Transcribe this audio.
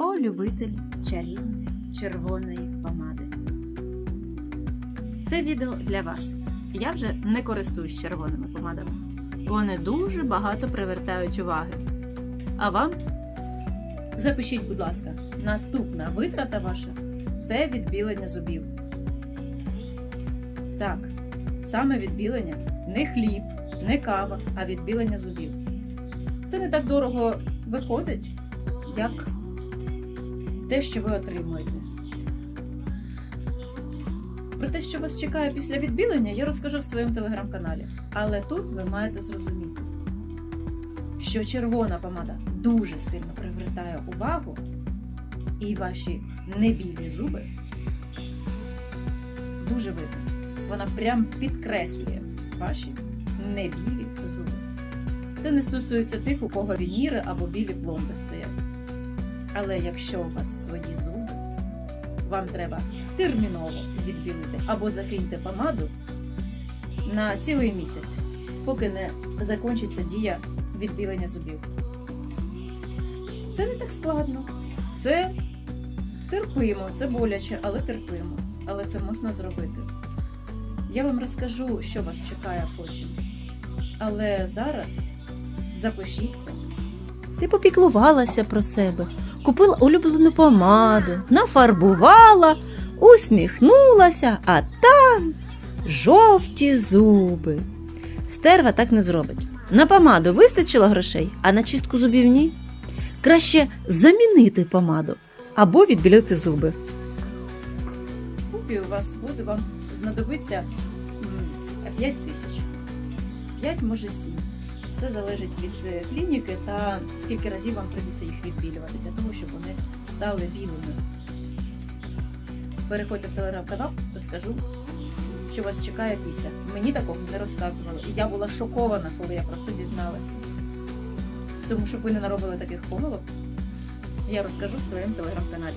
любитель чарівної червоної помади. Це відео для вас. Я вже не користуюсь червоними помадами. Вони дуже багато привертають уваги. А вам запишіть, будь ласка, наступна витрата ваша це відбілення зубів. Так, саме відбілення не хліб, не кава, а відбілення зубів. Це не так дорого виходить, як те, що ви отримуєте. Про те, що вас чекає після відбілення, я розкажу в своєму телеграм-каналі. Але тут ви маєте зрозуміти, що червона помада дуже сильно привертає увагу, і ваші небілі зуби дуже видно. Вона прям підкреслює ваші небілі зуби. Це не стосується тих, у кого вініри або білі пломби стоять. Але якщо у вас свої зуби, вам треба терміново відбілити або закиньте помаду на цілий місяць, поки не закінчиться дія відбілення зубів. Це не так складно. Це терпимо, це боляче, але терпимо. Але це можна зробити. Я вам розкажу, що вас чекає потім. Але зараз запишіться. Ти попіклувалася про себе, купила улюблену помаду, нафарбувала, усміхнулася, а там жовті зуби. Стерва так не зробить. На помаду вистачило грошей, а на чистку зубів ні. Краще замінити помаду або відбілити зуби. купі у вас буде вам знадобиться 5 тисяч. 5, може 7. Все залежить від е, клініки та скільки разів вам прийдеться їх відбілювати, для того, щоб вони стали білими. Переходьте в телеграм-канал, розкажу, що вас чекає після. Мені такого не розказували. І я була шокована, коли я про це дізналася. Тому щоб ви не наробили таких помилок, я розкажу в своєму телеграм-каналі.